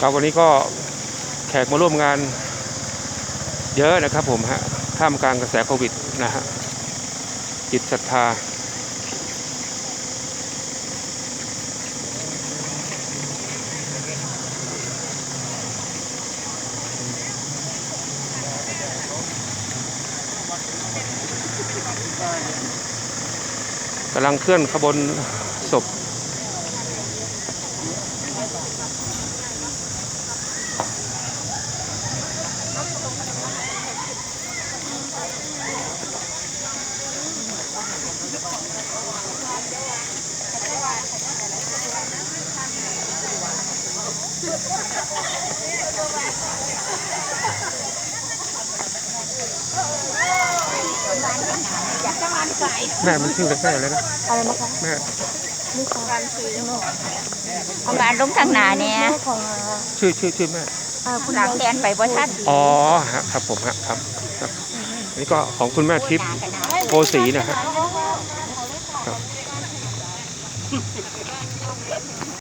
ครับวันนี้ก็แขกมาร่วมงานเยอะนะครับผมฮะท่ามกลางกระแสโควิดนะฮะ จิตศรัทธา กำลังเคลื่อนขบวนศพ แม่มันชื่ออะไรแม่อะไรนะอะไรนะคะแม่ลูกของการซื้อลูกเอามาลงทางหน้าเนี่ยลูกของชื่อชื่อชื่อแม่เอ่อคุณหลังแดนไปบ่ทันอ๋อฮะครับผมฮะครับครับอันนี่ก็ของคุณแม่ทิพย์โพสีนะฮะครับ